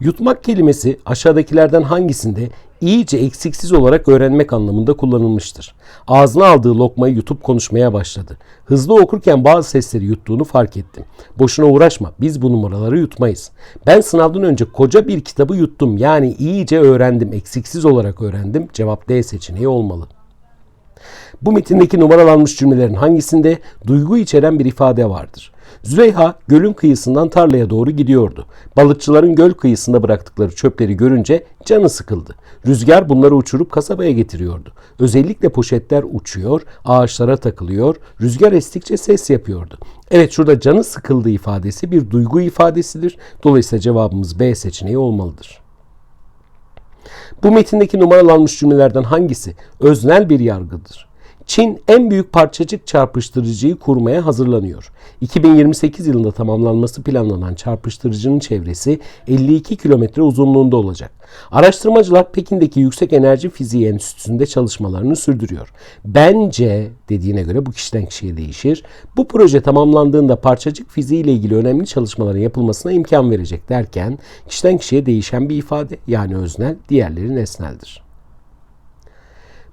Yutmak kelimesi aşağıdakilerden hangisinde iyice eksiksiz olarak öğrenmek anlamında kullanılmıştır. Ağzına aldığı lokmayı yutup konuşmaya başladı. Hızlı okurken bazı sesleri yuttuğunu fark ettim. Boşuna uğraşma biz bu numaraları yutmayız. Ben sınavdan önce koca bir kitabı yuttum yani iyice öğrendim eksiksiz olarak öğrendim. Cevap D seçeneği olmalı. Bu metindeki numaralanmış cümlelerin hangisinde duygu içeren bir ifade vardır? Züleyha gölün kıyısından tarlaya doğru gidiyordu. Balıkçıların göl kıyısında bıraktıkları çöpleri görünce canı sıkıldı. Rüzgar bunları uçurup kasabaya getiriyordu. Özellikle poşetler uçuyor, ağaçlara takılıyor, rüzgar estikçe ses yapıyordu. Evet şurada canı sıkıldı ifadesi bir duygu ifadesidir. Dolayısıyla cevabımız B seçeneği olmalıdır. Bu metindeki numaralanmış cümlelerden hangisi öznel bir yargıdır? Çin en büyük parçacık çarpıştırıcıyı kurmaya hazırlanıyor. 2028 yılında tamamlanması planlanan çarpıştırıcının çevresi 52 kilometre uzunluğunda olacak. Araştırmacılar Pekin'deki Yüksek Enerji Fiziği Enstitüsü'nde çalışmalarını sürdürüyor. Bence dediğine göre bu kişiden kişiye değişir. Bu proje tamamlandığında parçacık fiziği ile ilgili önemli çalışmaların yapılmasına imkan verecek derken kişiden kişiye değişen bir ifade yani öznel, diğerleri nesneldir.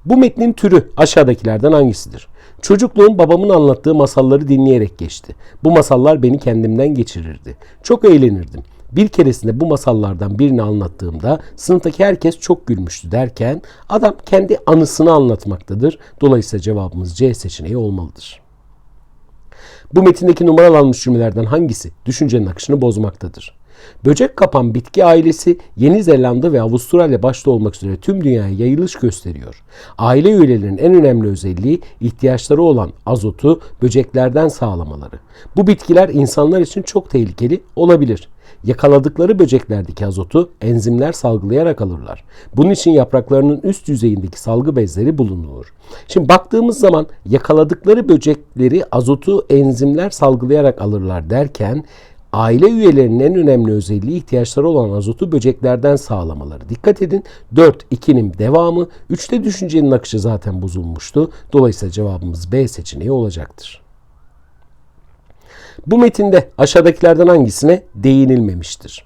Bu metnin türü aşağıdakilerden hangisidir? Çocukluğum babamın anlattığı masalları dinleyerek geçti. Bu masallar beni kendimden geçirirdi. Çok eğlenirdim. Bir keresinde bu masallardan birini anlattığımda sınıftaki herkes çok gülmüştü derken adam kendi anısını anlatmaktadır. Dolayısıyla cevabımız C seçeneği olmalıdır. Bu metindeki numaralanmış cümlelerden hangisi düşüncenin akışını bozmaktadır? Böcek kapan bitki ailesi Yeni Zelanda ve Avustralya başta olmak üzere tüm dünyaya yayılış gösteriyor. Aile üyelerinin en önemli özelliği ihtiyaçları olan azotu böceklerden sağlamaları. Bu bitkiler insanlar için çok tehlikeli olabilir. Yakaladıkları böceklerdeki azotu enzimler salgılayarak alırlar. Bunun için yapraklarının üst yüzeyindeki salgı bezleri bulunur. Şimdi baktığımız zaman yakaladıkları böcekleri azotu enzimler salgılayarak alırlar derken aile üyelerinin en önemli özelliği ihtiyaçları olan azotu böceklerden sağlamaları. Dikkat edin 4 2'nin devamı 3'te düşüncenin akışı zaten bozulmuştu. Dolayısıyla cevabımız B seçeneği olacaktır. Bu metinde aşağıdakilerden hangisine değinilmemiştir?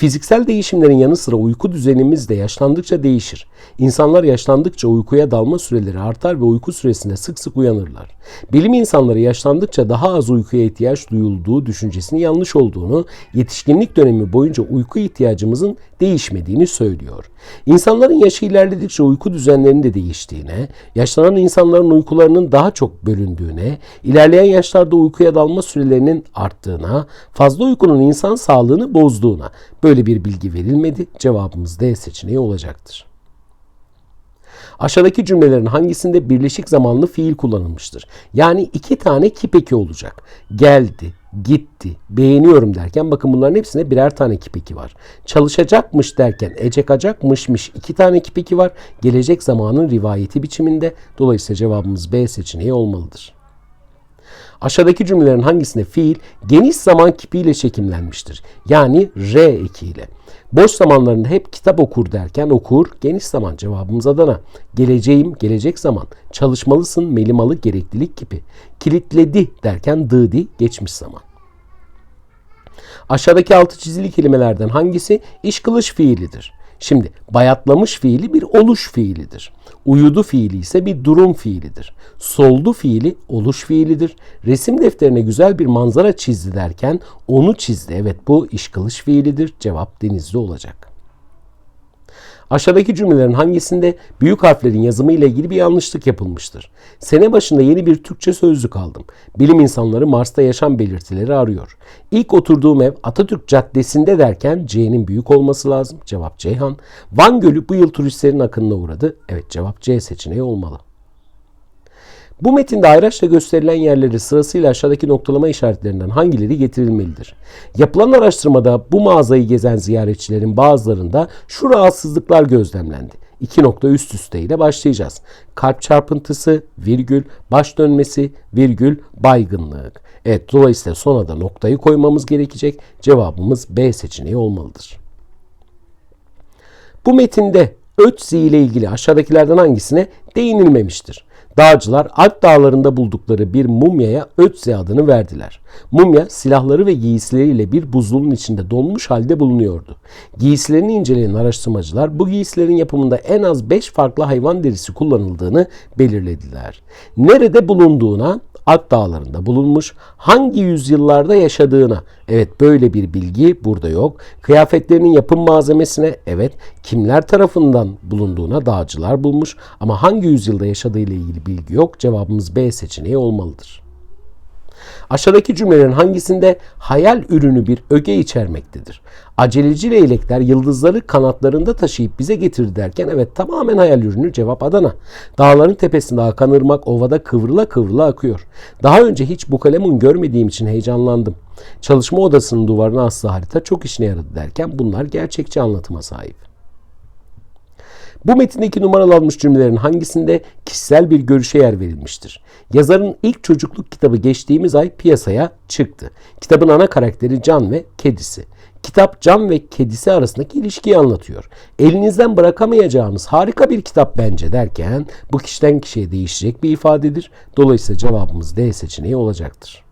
Fiziksel değişimlerin yanı sıra uyku düzenimiz de yaşlandıkça değişir. İnsanlar yaşlandıkça uykuya dalma süreleri artar ve uyku süresinde sık sık uyanırlar. Bilim insanları yaşlandıkça daha az uykuya ihtiyaç duyulduğu düşüncesinin yanlış olduğunu, yetişkinlik dönemi boyunca uyku ihtiyacımızın değişmediğini söylüyor. İnsanların yaşı ilerledikçe uyku düzenlerinin de değiştiğine, yaşlanan insanların uykularının daha çok bölündüğüne, ilerleyen yaşlarda uykuya dalma sürelerinin arttığına, fazla uykunun insan sağlığını bozduğuna böyle bir bilgi verilmedi. Cevabımız D seçeneği olacaktır. Aşağıdaki cümlelerin hangisinde birleşik zamanlı fiil kullanılmıştır? Yani iki tane kipeki olacak. Geldi, gitti, beğeniyorum derken bakın bunların hepsinde birer tane kipeki var. Çalışacakmış derken ecekacakmışmış iki tane kipeki var. Gelecek zamanın rivayeti biçiminde. Dolayısıyla cevabımız B seçeneği olmalıdır. Aşağıdaki cümlelerin hangisinde fiil geniş zaman kipiyle çekimlenmiştir? Yani R ekiyle. Boş zamanlarında hep kitap okur derken okur, geniş zaman cevabımız Adana. Geleceğim, gelecek zaman. Çalışmalısın, melimalı, gereklilik gibi. Kilitledi derken dıdi, geçmiş zaman. Aşağıdaki altı çizili kelimelerden hangisi iş kılış fiilidir? Şimdi bayatlamış fiili bir oluş fiilidir. Uyudu fiili ise bir durum fiilidir. Soldu fiili oluş fiilidir. Resim defterine güzel bir manzara çizdi derken onu çizdi. Evet bu iş kılış fiilidir. Cevap denizli olacak. Aşağıdaki cümlelerin hangisinde büyük harflerin yazımı ile ilgili bir yanlışlık yapılmıştır? Sene başında yeni bir Türkçe sözlük aldım. Bilim insanları Mars'ta yaşam belirtileri arıyor. İlk oturduğum ev Atatürk Caddesi'nde derken C'nin büyük olması lazım. Cevap Ceyhan. Van Gölü bu yıl turistlerin akınına uğradı. Evet cevap C seçeneği olmalı. Bu metinde ayraçla gösterilen yerleri sırasıyla aşağıdaki noktalama işaretlerinden hangileri getirilmelidir? Yapılan araştırmada bu mağazayı gezen ziyaretçilerin bazılarında şu rahatsızlıklar gözlemlendi. İki nokta üst üste ile başlayacağız. Kalp çarpıntısı, virgül, baş dönmesi, virgül, baygınlık. Evet dolayısıyla sona da noktayı koymamız gerekecek. Cevabımız B seçeneği olmalıdır. Bu metinde ötzi ile ilgili aşağıdakilerden hangisine değinilmemiştir? Dağcılar Alp dağlarında buldukları bir mumyaya Ötzi adını verdiler. Mumya silahları ve giysileriyle bir buzulun içinde donmuş halde bulunuyordu. Giysilerini inceleyen araştırmacılar bu giysilerin yapımında en az 5 farklı hayvan derisi kullanıldığını belirlediler. Nerede bulunduğuna Alp dağlarında bulunmuş, hangi yüzyıllarda yaşadığına, evet böyle bir bilgi burada yok. Kıyafetlerinin yapım malzemesine, evet kimler tarafından bulunduğuna dağcılar bulmuş ama hangi yüzyılda yaşadığı ile ilgili bilgi yok. Cevabımız B seçeneği olmalıdır. Aşağıdaki cümlelerin hangisinde hayal ürünü bir öge içermektedir? Aceleci leylekler yıldızları kanatlarında taşıyıp bize getirdi derken evet tamamen hayal ürünü cevap Adana. Dağların tepesinde akan ırmak ovada kıvrıla kıvrıla akıyor. Daha önce hiç bu kalemun görmediğim için heyecanlandım. Çalışma odasının duvarına aslı harita çok işine yaradı derken bunlar gerçekçi anlatıma sahip. Bu metindeki numaralanmış cümlelerin hangisinde kişisel bir görüşe yer verilmiştir? Yazarın ilk çocukluk kitabı geçtiğimiz ay piyasaya çıktı. Kitabın ana karakteri Can ve kedisi. Kitap Can ve kedisi arasındaki ilişkiyi anlatıyor. Elinizden bırakamayacağınız harika bir kitap bence derken bu kişiden kişiye değişecek bir ifadedir. Dolayısıyla cevabımız D seçeneği olacaktır.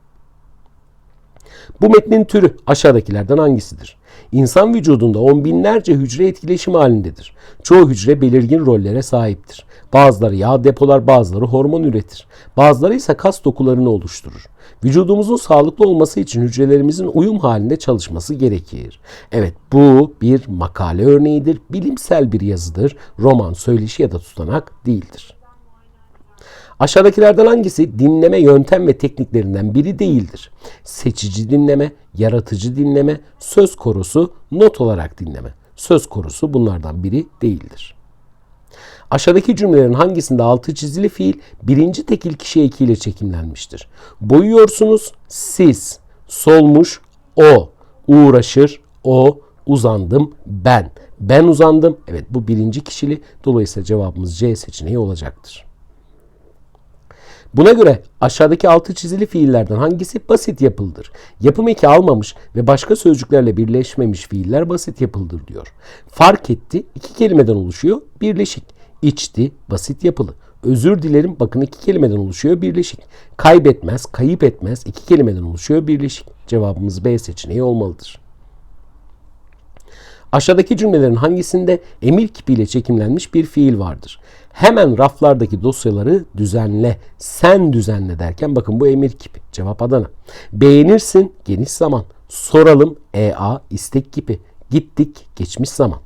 Bu metnin türü aşağıdakilerden hangisidir? İnsan vücudunda on binlerce hücre etkileşim halindedir. Çoğu hücre belirgin rollere sahiptir. Bazıları yağ depolar, bazıları hormon üretir. Bazıları ise kas dokularını oluşturur. Vücudumuzun sağlıklı olması için hücrelerimizin uyum halinde çalışması gerekir. Evet bu bir makale örneğidir, bilimsel bir yazıdır, roman, söyleşi ya da tutanak değildir. Aşağıdakilerden hangisi dinleme yöntem ve tekniklerinden biri değildir? Seçici dinleme, yaratıcı dinleme, söz korusu, not olarak dinleme. Söz korusu bunlardan biri değildir. Aşağıdaki cümlelerin hangisinde altı çizili fiil birinci tekil kişi ekiyle çekimlenmiştir? Boyuyorsunuz siz, solmuş o, uğraşır o, uzandım ben. Ben uzandım. Evet bu birinci kişili. Dolayısıyla cevabımız C seçeneği olacaktır. Buna göre aşağıdaki altı çizili fiillerden hangisi basit yapıldır? Yapım eki almamış ve başka sözcüklerle birleşmemiş fiiller basit yapıldır diyor. Fark etti iki kelimeden oluşuyor birleşik. İçti basit yapılı. Özür dilerim bakın iki kelimeden oluşuyor birleşik. Kaybetmez, kayıp etmez iki kelimeden oluşuyor birleşik. Cevabımız B seçeneği olmalıdır. Aşağıdaki cümlelerin hangisinde emir kipiyle çekimlenmiş bir fiil vardır? Hemen raflardaki dosyaları düzenle, sen düzenle derken bakın bu emir kipi. Cevap Adana. Beğenirsin geniş zaman. Soralım EA istek kipi. Gittik geçmiş zaman.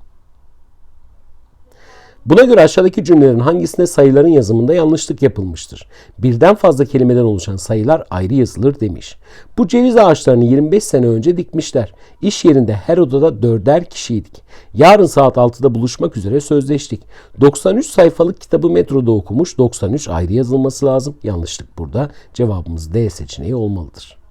Buna göre aşağıdaki cümlelerin hangisinde sayıların yazımında yanlışlık yapılmıştır? Birden fazla kelimeden oluşan sayılar ayrı yazılır demiş. Bu ceviz ağaçlarını 25 sene önce dikmişler. İş yerinde her odada dörder kişiydik. Yarın saat 6'da buluşmak üzere sözleştik. 93 sayfalık kitabı metroda okumuş. 93 ayrı yazılması lazım. Yanlışlık burada. Cevabımız D seçeneği olmalıdır.